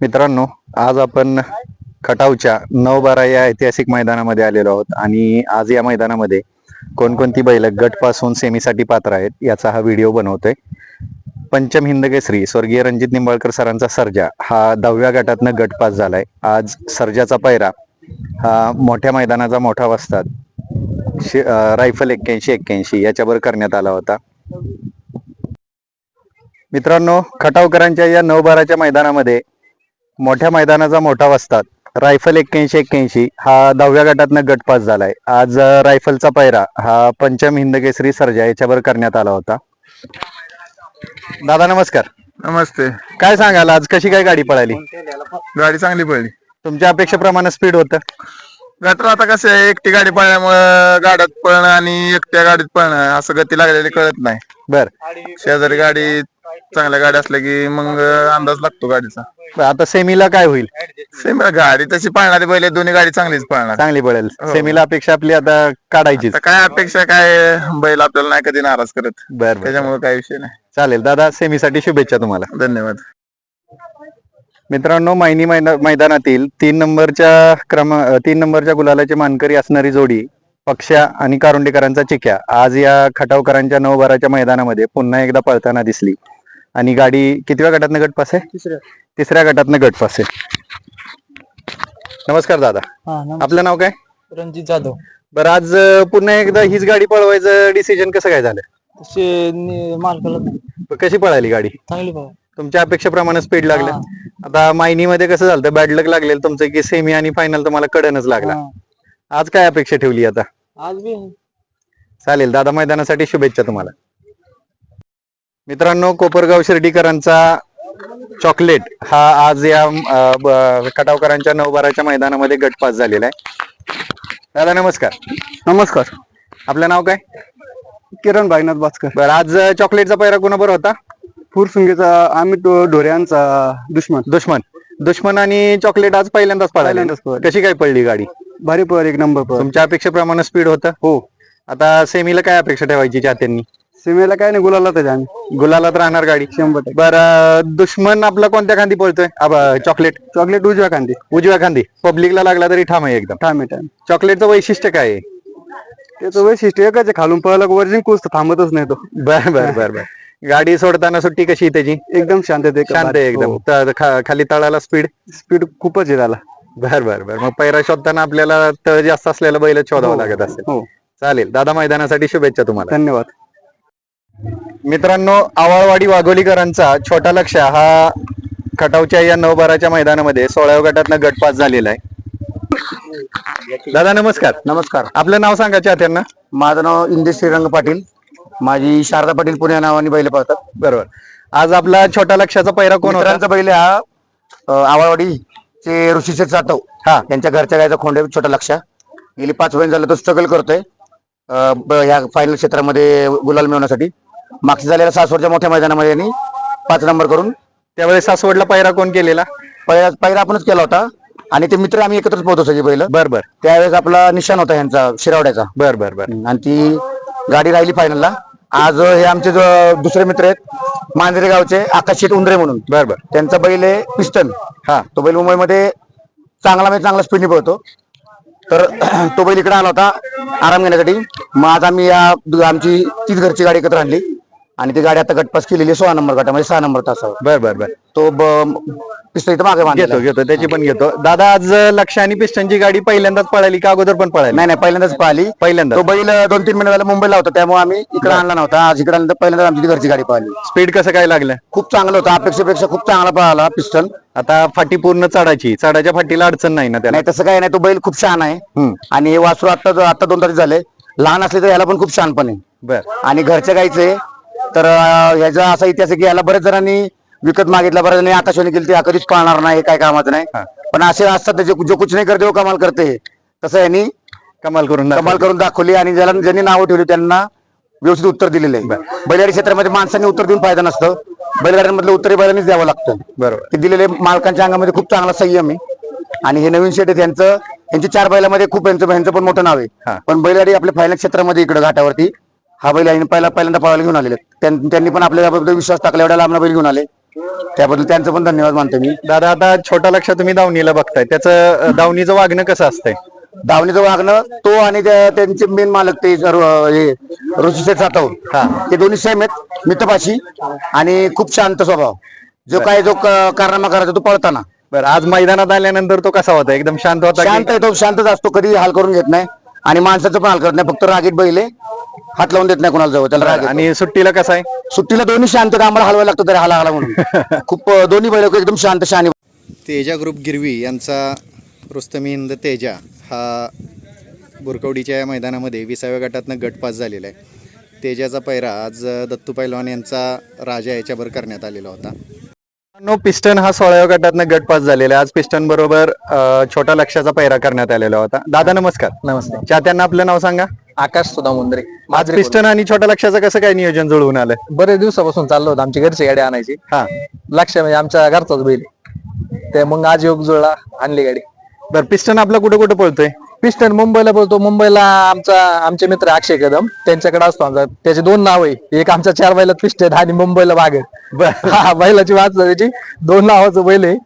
मित्रांनो आज आपण खटावच्या नवबारा या ऐतिहासिक मैदानामध्ये आलेलो आहोत आणि आज या मैदानामध्ये कोणकोणती बैल गटपासून सेमीसाठी पात्र आहेत याचा हा व्हिडिओ बनवतोय. पंचम हिंद केसरी स्वर्गीय रणजित निंबाळकर सरांचा सर्जा हा दहाव्या गटातनं गटपास झालाय. आज सर्जाचा पैरा हा मोठ्या मैदानाचा मोठा वस्तात रायफल एक्क्याऐंशी एक्क्याऐंशी याच्यावर करण्यात आला होता. मित्रांनो खटावकरांच्या या नवबाराच्या मैदानामध्ये मोठ्या मैदानाचा मोठा वस्ताद. रायफल एक्क्याऐंशी एक्क्याऐंशी हा दहाव्या गटातनं गट पास झालाय. आज रायफलचा पैरा हा पंचम हिंद केसरी सर्जा याच्यावर करण्यात आला होता. दादा नमस्कार. नमस्ते. काय सांगाल? आज कशी काय गाडी पळाली? गाडी चांगली पडली तुमच्या अपेक्षेप्रमाणे स्पीड होतं? गटर आता कसं आहे एकटी गाडी पळल्यामुळं गाड्यात पळणं आणि एकट्या गाडीत पळणं असं गती लागलेली कळत नाही. बर. शेजारी गाडी चांगल्या गाडी असल्या की मग अंदाज लागतो गाडीचा. आता सेमीला काय होईल? सेम गाडी तशी पळणारी पहिले दोन्ही गाडी चांगलीच पळणार. चांगली पळेल. सेमीला अपेक्षा आपली आता काढायचीच. आता काय अपेक्षा काय बैल आपल्याला नाही कधी नाराज करत. बर बर. त्याच्यामुळे काय विषय नाही. चालेल दादा सेमीसाठी शुभेच्छा तुम्हाला. धन्यवाद. मित्रांनो मैनी मैदा- मैदानातील तीन नंबरच्या क्रम अ, तीन नंबरच्या गुलालाची मानकरी असणारी जोडी पक्षा आणि कारुंडेकरांचा चिक्या. आज या खटावकरांच्या नवबाराच्या मैदानामध्ये पुन्हा एकदा पळताना दिसली. आणि गाडी कितव्या गटातनं गटपास आहे? तिसऱ्या. तिसऱ्या गटातनं गटपास आहे. नमस्कार दादा. हा नम- आपलं नाव काय? रणजित जाधव. बरं आज अ, पुन्हा एकदा हीच गाडी पळवायचं डिसिजन कसं काय झालं? तसे नि- कशी पळाली गाडी? चांगली बघा तुमच्या अपेक्षेप्रमाणे स्पीड लागलं. आता मायनीमध्ये कसं झालं बॅड लक लागलेलं तुमचं की सेमी आणि फायनल तुम्हाला कडनच लागला. हा. आज काय अपेक्षा ठेवली आता? आज बी. चालेल दादा मैदानासाठी शुभेच्छा तुम्हाला. मित्रांनो कोपरगाव शिर्डीकरांचा चॉकलेट हा आज या खटावकरांच्या नवबाराच्या मैदानामध्ये गटपास झालेला आहे. दादा नमस्कार. नमस्कार. आपलं नाव काय? किरण भाईनाथ भास्कर. बरं आज चॉकलेटचा पैरा कोणाबरोबर होता? फुरसुंगीचा अमित ढोऱ्यांचा दुश्मन. दुश्मन. दुश्मन आणि चॉकलेट आज पहिल्यांदाच पळाली. कशी काय पडली गाडी? भारी पळ एक नंबर तुमच्या अपेक्षेप्रमाणे स्पीड होतं? हो. आता सेमीला काय अपेक्षा ठेवायची चाहत्यांनी सीमेला काय नाही गुलाला त्याच्या आम्ही. गुलालात राहणार गाडी. शंभर टक्के. बरं दुश्मन आपला कोणत्या खांदी पळतोय? चॉकलेट चॉकलेट उजव्या कांदी उजव्या खांदी. पब्लिकला लागला तरी ठाम आहे एकदम. टाइम टाइम चॉकलेटचं वैशिष्ट्य काय आहे? त्याचं वैशिष्ट्य एकच आहे खालून पळला वरजिंग कुस थांबतच नाही तो. बर बर बर बर. गाडी सोडताना सुट्टी कशी आहे त्याची? एकदम शांत आहे शांत आहे एकदम. हो. त- खा- खाली तळाला स्पीड स्पीड खूपच आहे त्याला. बर बर बर. मग पैरा शोधताना आपल्याला तळ जास्त असलेला बैल शोधावं लागत असेल. हो. चालेल. दादा मैदानासाठी शुभेच्छा तुम्हाला. धन्यवाद. मित्रांनो आवाळवाडी वाघोलीकरांचा छोटा लक्ष हा खटावच्या या नवबाराच्या मैदानामध्ये सोळाव्या गटातनं गटपास झालेला आहे. दादा नमस्कार. नमस्कार. आपलं नाव सांगा चाहत्यांना. माझं नाव इंदेश श्रीरंग पाटील. माझी शारदा पाटील पुणे नावाने बैल पाहतात बरोबर. आज आपला छोटा लक्षाचा पैरा कोण होता? बैल हा अ, आवाळवाडीचे ऋषीचे जाधव हा. त्यांच्या घरच्या गायचा खोंडे छोटा लक्ष. गेली पाच महिने झालं तो स्ट्रगल करतोय ह्या फायनल क्षेत्रामध्ये गुलाल मिळवण्यासाठी. मागच्या झालेल्या सासवडच्या मोठ्या मैदानामध्ये यांनी पाच नंबर करून त्यावेळेस सासवडला पैरा कोण केलेला? पहिला पहिला आपणच केला होता. आणि ते मित्र आम्ही एकत्रच पोहतो सगळी बैल. बर बर. त्यावेळेस आपला निशाण होता यांचा शिरावड्याचा. बर बर बर. आणि ती गाडी राहिली फायनलला आज हे आमचे जो दुसरे मित्र आहेत मांजरे गावचे आकाश शेट उंदरे म्हणून. बर बर. त्यांचा बैल आहे पिस्टन. हा. तो बैल मुंबईमध्ये चांगला म्हणजे चांगला स्पीडने पळतो. तर तो बैल इकडे आला होता आराम घेण्यासाठी. मग आज आम्ही या आमची तीच घरची गाडी एकत्र आणली. आणि ती गाडी आता गटपास केलेली आहे सोळा नंबर गटामध्ये सहा नंबर तासावर. बर बर बर. तो पिस्तळ इथं मागे बांधलेला. घेतो आहे. घेतो त्याची पण घेतो. दादा आज लक्ष आणि पिस्टनची गाडी पहिल्यांदाच पळाली का अगोदर पण पळाली? नाही नाही पहिल्यांदाच पाहिली पहिल्यांदा तो बैल दोन तीन महिने झाला मुंबईला होता त्यामुळे आम्ही इकडे आणला नव्हता. आज इकडे आणलं तर पहिल्यांदा आमची ती घरची गाडी पाहिली स्पीड कसं काय लागलं? खूप चांगलं होतं. अपेक्षेपेक्षा खूप चांगला पळाला पिस्टल आता फाटी पूर्ण चढाची चढाच्या फाटीला अडचण नाही ना त्याला. नाही तसं काय नाही. तो बैल खूप छान आहे. हम्म. आणि हे वासरू आता आता दोन तारीख झाले. लहान असले तर याला पण खूप छान आहे. बर. आणि घरच्या गाईचे तर ह्याचा असा इतिहास आहे की याला बरेच जणांनी विकत मागितला बऱ्याच जणांनी आकाशवाणी केली ते हा कधीच पाळणार नाही काय कामाचं नाही. पण असे असतात त्याचे जो कुछ नाही करते वो कमाल करते. तसं यांनी कमाल करून. कमाल करून दाखवली आणि ज्याला ज्यांनी नावं ठेवली त्यांना व्यवस्थित उत्तर दिलेलं आहे. बैलगाडी क्षेत्रामध्ये माणसांनी उत्तर देऊन फायदा नसतं. बैलगाड्यांमधलं उत्तर हे बैलांनीच द्यावं लागतं. बरोबर. ते दिलेले मालकांच्या अंगामध्ये खूप चांगला संयम आहे. आणि हे नवीन शेट त्यांचं यांची चार बैलामध्ये खूप यांचं यांचं पण मोठं नाव हा. आहे पण बैलगाडी आपल्या फायनल क्षेत्रामध्ये इकडे घाटावरती हा बैल आणि पहिला पहिल्यांदा पळायला घेऊन आलेले. त्यां- त्यांनी पण आपल्या याबद्दल विश्वास टाकला एवढ्या लांब बैल घेऊन आले. त्याबद्दल त्यांचं पण धन्यवाद मानतो मी. दादा आता छोटा लक्ष तुम्ही दावणीला बघताय. त्याचं दावणीचं वागणं कसं असतंय? धावणीचं वागणं तो आणि त्या- त्यांचे मेन मालक ते हे ऋषी शेठ सातव. ते दोन्ही सेम आहेत मितभाषी आणि खूप शांत स्वभाव. जो काय जो कारनामा करायचा तो पळताना. बरं आज मैदानात आल्यानंतर तो कसा होता? एकदम शांत होता शांत आहे तो शांतच असतो कधी हाल करून घेत नाही. आणि माणसाचं पण हाल करत नाही फक्त रागीट बैल आहे. हात लावून देत नाही कोणाला जवळ त्याला राग. आणि सुट्टीला कसा आहे? सुट्टीला दोन्ही शांत आहेत, आम्हाला हलवायला लागतं तरी हाला हाला म्हणून. खूप अं, दोन्ही बैल एकदम शांत शानी. तेजा ग्रुप गिरवी यांचा रुस्तमी हिंद तेजा हा बुरकवडीच्या या मैदानामध्ये विसाव्या गटातनं गट पास झालेला आहे. तेजाचा पैरा आज दत्तू पैलवान यांचा राजा याच्यावर करण्यात आलेला होता. नो पिस्टन हा सोळाव्या गटातनं गट पास झालेला आहे. आज पिस्टन बरोबर अं, छोटा लक्षाचा पैरा करण्यात आलेला होता. दादा नमस्कार. नमस्ते चाहत्यांना आपलं नाव सांगा. आकाश सुद्धा मुंद्रे. आज पिस्टन आणि छोटा लक्षाचं कसं काय नियोजन जुळवून आलं? बरेच दिवसापासून चाललो होतं. आमची घरची गाडी आणायची. हा. लक्ष म्हणजे आमच्या घरचाच बैल. ते मग आज योग जुळला आणली गाडी. बरं पिस्टन आपला कुठं कुठं पळतोय? पिस्टन मुंबईला बोलतो. मुंबईला आमचा आमचे मित्र अक्षय कदम. त्यांच्याकडे असतो आमचा. त्याचे दोन नाव आहे. एक आमच्या चार बैलात पिस्टन आणि मुंबईला बागड. हा बैलाची वाच त्याची दोन नावाचं बैल आहे.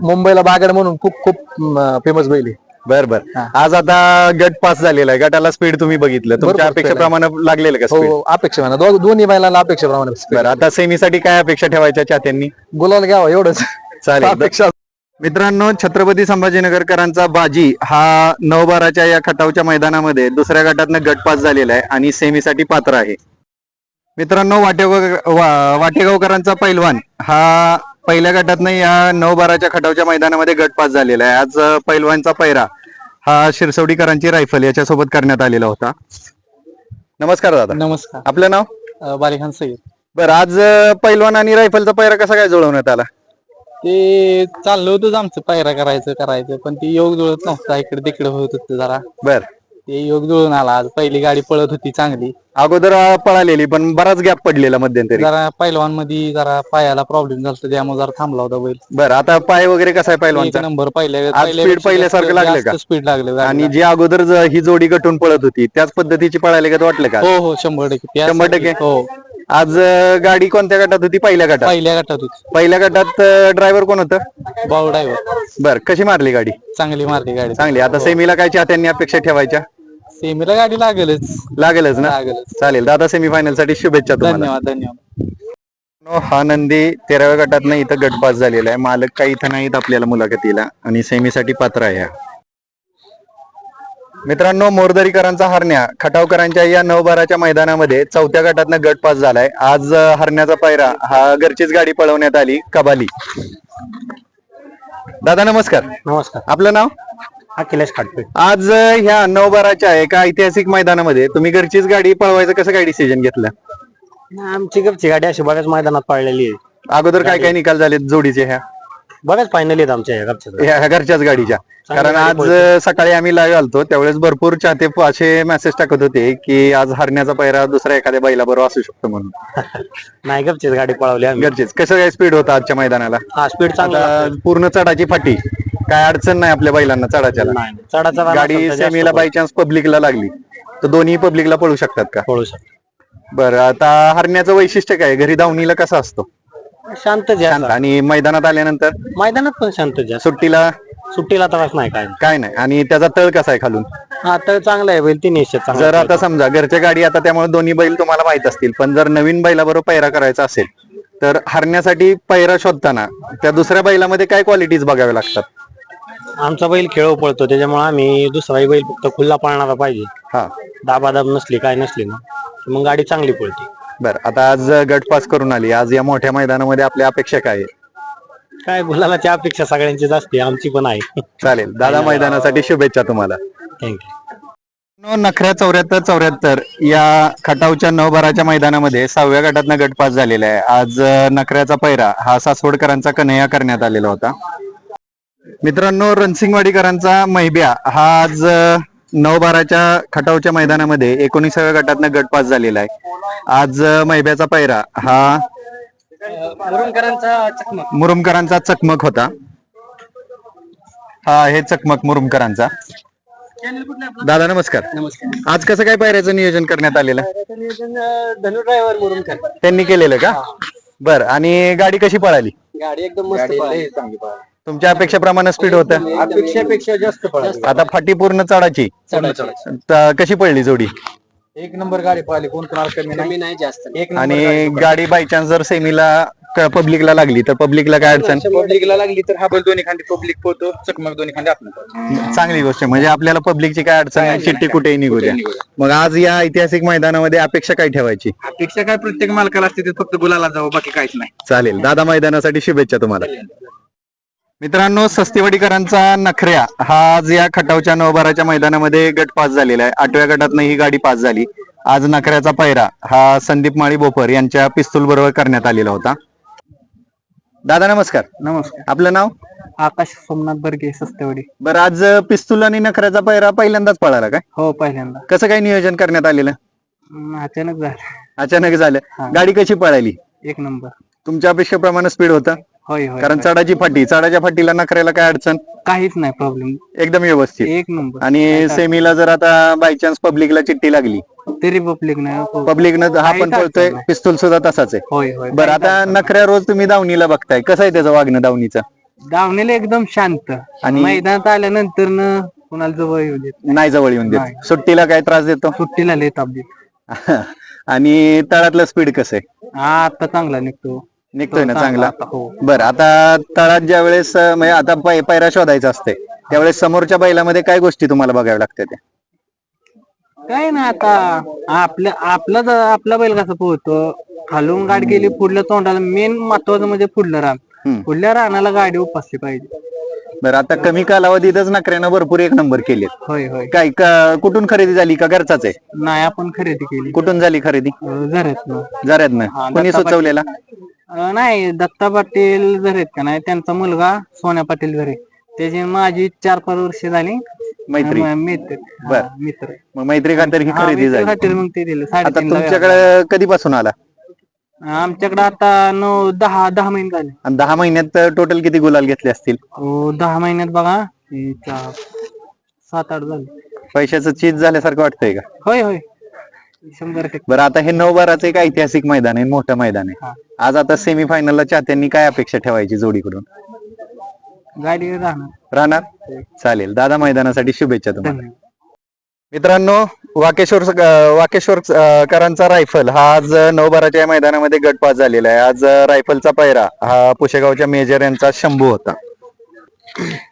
मुंबईला बागड म्हणून खूप खूप फेमस बैल आहे. बर बर. आज आता गट पास झालेला आहे. गटाला स्पीड तुम्ही बघितलं. तुमच्या अपेक्षेप्रमाणे लागलेलं का हो हो, अपेक्षा म्हणा. दो- दोन्ही बैलांना अपेक्षेप्रमाणे आता सेमीसाठी काय अपेक्षा ठेवायच्या चाहत्यांनी? गुलाल घ्यावा एवढंच. चालेल. अपेक्षा मित्रांनो छत्रपती संभाजीनगरकरांचा बाजी हा नवबाराच्या या खटावच्या मैदानामध्ये दुसऱ्या गटातनं गट पास झालेला आहे आणि सेमीसाठी पात्र आहे. मित्रांनो वाटेगाव वा- वाटेगावकरांचा पैलवान हा पहिल्या गटातनं या नवबाराच्या खटावच्या मैदानामध्ये गट पास झालेला आहे. आज पैलवानचा पैरा हा शिरसवडीकरांची रायफल याच्यासोबत करण्यात आलेला होता. नमस्कार दादा. नमस्कार. आपलं नाव? बालिखान सय्यद बरं आज पैलवान आणि रायफलचा पैरा कसा काय जुळवण्यात आला? ते चाललं होतं आमचं पायरा करायचं करायचं पण ती योग जुळत नव्हता. इकडे तिकडे होत होतं जरा. बर. ते योग जुळून आला. आज पहिली गाडी पळत होती चांगली. अगोदर अं, पळालेली पण बराच गॅप पडलेला मध्यंतरी. जरा पैलवानमध्ये जरा पायाला प्रॉब्लेम झाला त्यामुळे जरा थांबला होता बैल. बरं आता पाय वगैरे कसा आहे एक पैलवानचा? नंबर पहिल्या आज speed पहिल्यासारखं लागलं का? स्पीड लागलं आणि जी अगोदर ज- ही जोडी गटून पळत होती त्याच पद्धतीची पळाली का वाटलं का हो हो शंभर टक्के. त्या शंभर टक्के? हो. आज अं, गाडी कोणत्या गटात होती? पहिल्या गटात. पहिल्या गटात होती. पहिल्या गटात ड्रायव्हर कोण होतं? बाऊ ड्रायव्हर बर कशी मारली गाडी? चांगली मारली गाडी. चांगली. आता सेमीला काय चाहत्यांनी अपेक्षा ठेवायच्या? सेमीला गाडी लागेलच. लागेलच ना? लागेलच. चालेल. दादा सेमीफायनलसाठी शुभेच्छा तुम्हाला. धन्यवाद धन्यवाद. मित्रांनो, हा नंदी तेराव्या गटात इथं गटपास झालेला आहे. मालक काही इथं नाहीत आपल्याला मुलाखतीला. आणि सेमीसाठी पात्र आहे हा. मित्रांनो मोरदरीकरांचा हरण्या. खटावकरांच्या या नवबाराच्या मैदानामध्ये चौथ्या गटातनं गटपास झालाय. आज हरण्याचा पायरा. हा घरचीच गाडी पळवण्यात आली कबाली. दादा नमस्कार. नमस्कार. आपलं नाव? अखिलेश खाटपे. आज ह्या नवबाराच्या एका ऐतिहासिक मैदानामध्ये तुम्ही घरचीच गाडी पळवायचं कसं काय डिसिजन घेतलं? आमची घरची गाडी अशी बऱ्याच मैदानात पाळलेली आहे. अगोदर काय काय निकाल झाले जोडीचे ह्या? बऱ्याच फायनल आहेत आमच्या या घरच्या ह्या घरच्याच गाडीच्या. कारण आज सकाळी आम्ही लाईव्ह आलतो त्यावेळेस भरपूर चाहते असे मेसेज टाकत होते की आज हरण्याचा पैरा दुसऱ्या एखाद्या बैला बरोबर असू शकतो म्हणून. नाही घरचीच गाडी पळवली आम्ही. घरचीच. कसं काय स्पीड होता आजच्या मैदानाला? हा स्पीड चांगला आता पूर्ण चढाची फाटी. काय अडचण नाही आपल्या बैलांना चढाच्याला नाही चढाचा गाडी सेमीला बाय चान्स पब्लिकला लागली. तर दोन्ही पब्लिकला पळू शकतात का? पळू शकतो. बरं आता हरण्याचं वैशिष्ट्य काय? घरी धावणीला कसं असतो? शांत जा. आणि मैदानात आल्यानंतर? मैदानात पण शांत जा. सुट्टीला? सुट्टीला त्रास नाही काय. काय नाही. आणि त्याचा तळ कसा आहे खालून? हा तर चांगला आहे बैल तीन निश्चित चांगला जर आता समजा घरच्या गाडी आता त्यामुळे दोन्ही बैल तुम्हाला माहीत असतील. पण जर नवीन बैलाबरोबर पैरा करायचा असेल तर हरण्यासाठी पैरा शोधताना त्या दुसऱ्या बैलामध्ये काय क्वालिटीज बघाव्या लागतात? आमचा बैल खेळ पळतो त्याच्यामुळे आम्ही दुसराही बैल फक्त खुल्ला पाळणारा पाहिजे. हा. दाबादाब नसली काय नसली ना तर मग गाडी चांगली पळते. बर आता आज गट पास करून आली. आज या मोठ्या मैदानामध्ये आपल्या अपेक्षा काय आहे? काय गुलालाची अपेक्षा सगळ्यांचीच असते आमची पण आहे. चालेल. दादा मैदानासाठी शुभेच्छा तुम्हाला. थँक्यू नखऱ्या चौऱ्याहत्तर चौऱ्याहत्तर या खटावच्या नवबाराच्या मैदानामध्ये सहाव्या गटातनं गट पास झालेला आहे. आज अं, नखऱ्याचा पैरा हा सासवडकरांचा कन्हैया करण्यात आलेला होता. मित्रांनो रणसिंगवाडीकरांचा मैब्या हा आज अं, नवबाराच्या खटावच्या मैदानामध्ये एकोणीसाव्या गटातनं गट पास झालेला आहे. आज मैब्याचा पैरा हा मुरुमकरांचा चकमक. होता. हा आहे चकमक मुरुमकरांचा. दादा नमस्कार. नमस्कार. आज कसं काय पायऱ्याचं नियोजन करण्यात आलेलं? धनु ड्रायव्हर म्हणून त्यांनी केलेलं का? बर आणि गाडी कशी पळाली? गाडी एकदम मस्त तुमच्या अपेक्षेप्रमाणे स्पीड होतं अपेक्षापेक्षा जास्त पळाली. आता फाटी पूर्ण चढाची. त- कशी पडली जोडी? एक नंबर गाडी पळाली. कोण कोणाला कमी नाही. जास्त एक आणि गाडी बाय चान्स जर सेमीला पब्लिकला लागली तर पब्लिकला काय अडचण? पब्लिकला लागली तर हा बैल दोन्ही खांदी पब्लिक पोहतो चकमक दोन्ही खांदी आपण चांगली गोष्ट आहे. म्हणजे आपल्याला पब्लिकची काय अडचण नाही. चिठ्ठी कुठेही निघू द्या. मग आज या ऐतिहासिक मैदानामध्ये अपेक्षा काय ठेवायची? अपेक्षा काय? प्रत्येक मालकाला असते ते फक्त गुलाला जावं बाकी काहीच नाही. चालेल. दादा मैदानासाठी शुभेच्छा तुम्हाला. मित्रांनो सस्तेवाडीकरांचा नखऱ्या हा आज या खटावच्या नवबाराच्या मैदानामध्ये गट पास झालेला आहे. आठव्या गटात ही गाडी पास झाली. आज नखऱ्याचा पायरा हा संदीप माळी बोपर यांच्या पिस्तूल बरोबर करण्यात आलेला होता. दादा नमस्कार. नमस्कार. आपलं नाव? आकाश सोमनाथ बर्गे सस्तेवाडी. बरं आज पिस्तूल आणि नखऱ्याचा पायरा पहिल्यांदाच पळाला काय? हो पहिल्यांदा. कसं काय नियोजन करण्यात आलेलं? हम्म, अचानक झालं. अचानक झालं. गाडी कशी पळाली? एक नंबर. तुमच्या अपेक्षेप्रमाणे स्पीड होतं? होय होय कारण चढाची फाटी चढाच्या फाटीला नखऱ्याला काय अडचण? काहीच नाही प्रॉब्लेम एकदम व्यवस्थित. एक नंबर आणि सेमीला जर आता बाय चान्स पब्लिकला चिठ्ठी लागली. तरी पब्लिक नाही हो. पब्लिकनं हा पण पळतोय अडचण नाही. पिस्तूल सुद्धा तसाच आहे. होय होय बरं आता नखऱ्या रोज तुम्ही दावणीला बघताय. कसं आहे त्याचं वागणं दावणीचं? धावणीला एकदम शांत. आणि मैदानात आल्यानंतर न कुणाला जवळ येऊ देत नाही. जवळ येऊन देत. सुट्टीला काय त्रास देतो? सुट्टीला लेत अपडेट आणि तळातलं स्पीड कसं आहे? हा आता चांगला निघतो. निघतोय ना चांगला. आता हो. बरं आता तळात ज्या वेळेस अं, म्हणजे आता पाय- पायऱ्या शोधायचा असते त्यावेळेस समोरच्या बैलामध्ये काय गोष्टी तुम्हाला बघाव्या लागतात त्या? काय ना आता आपल्या आपला ज- आपला बैल कसा पोहतो खालून गाडी गेली पुढल्या तोंडाला मेन महत्वाचं म्हणजे पुढलं रान. पुढल्या रानाला गाडी उपसली पाहिजे. बरं आता कमी कालावधीतच नखऱ्यानं भरपूर एक नंबर केले होय होय. काय का- कुठून खरेदी झाली का घरचाच आहे? नाही आपण खरेदी केली. कुठून झाली खरेदी? झरेत जऱ्यातनं कोणी दत्ता सुचवलेला? नाही दत्ता पाटील झरेत का नाही त्यांचा मुलगा सोन्या पाटील झरे त्याची माझी चार पाच वर्ष झाली. मैत्री. मित्र. बर. हा, मित्र. मग मैत्री खातर ही हा, खरेदी झाली. मग ते दिलं. आता तुमच्याकडे कधीपासून आला? आमच्याकडे आता नऊ दहा दहा महिने झाले. आणि दहा महिन्यात टोटल किती गुलाल घेतले असतील? हो दहा महिन्यात बघा हे चार सात आठ झाले. पैशाचं चीज झाल्यासारखं वाटतंय का? होय होय. शंभर टक्के. बरं आता हे नऊ बाराचं एक ऐतिहासिक मैदान आहे मोठं मैदान आहे. आज आता सेमी फायनलला चाहत्यांनी काय अपेक्षा ठेवायची जोडीकडून? गाडी राहणार. राहणार? चालेल. दादा मैदानासाठी शुभेच्छा तुम्हाला. मित्रांनो वाकेश्वर अं, वाकेश्वर अं, करांचा रायफल हा आज नऊ बाराच्या या मैदानामध्ये गटपास झालेला आहे. आज अं, रायफलचा पायरा हा पुशेगावच्या मेजर यांचा शंभू होता.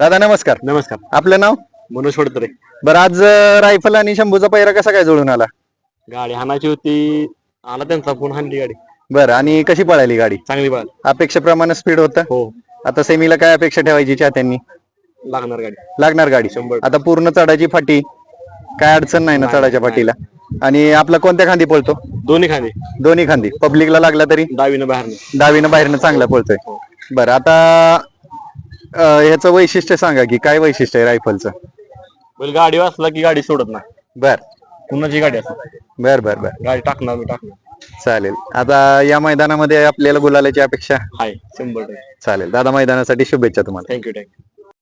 दादा नमस्कार. नमस्कार. आपलं नाव? मनोज फडतरे बरं आज अं, रायफल आणि शंभूचा पायरा कसा काय जुळून आला? गाडी हाणायची होती. आला त्यांचा फोन हाणली गाडी. बरं आणि कशी पळाली गाडी? चांगली बाळ अपेक्षेप्रमाणे स्पीड होतं? हो. आता सेमीला काय अपेक्षा ठेवायची चाहत्यांनी? लागणार गाडी. लागणार गाडी. शंभर. आता पूर्ण चढाची फाटी काय अडचण नाही ना चढाच्या फाटीला? आणि आपला कोणत्या खांदी पळतो? दोन्ही खांदे. दोन्ही खांदी. पब्लिकला लागला तरी? डावीनं बाहेर डावीनं बाहेरनं चांगला पळतोय. बरं आता अं, ह्याचं वैशिष्ट्य सांगा की काय वैशिष्ट्य आहे रायफलचं? बैल गाडी वाचला की गाडी सोडत नाही. बर. कुणाची गाडी असते बर बर बर. गाडी टाकणार मी टाकणार. चालेल. आता या मैदानामध्ये आपल्याला गुलालाची अपेक्षा? हाय शंभर टक्के. चालेल. दादा मैदानासाठी शुभेच्छा तुम्हाला. Thank you thank you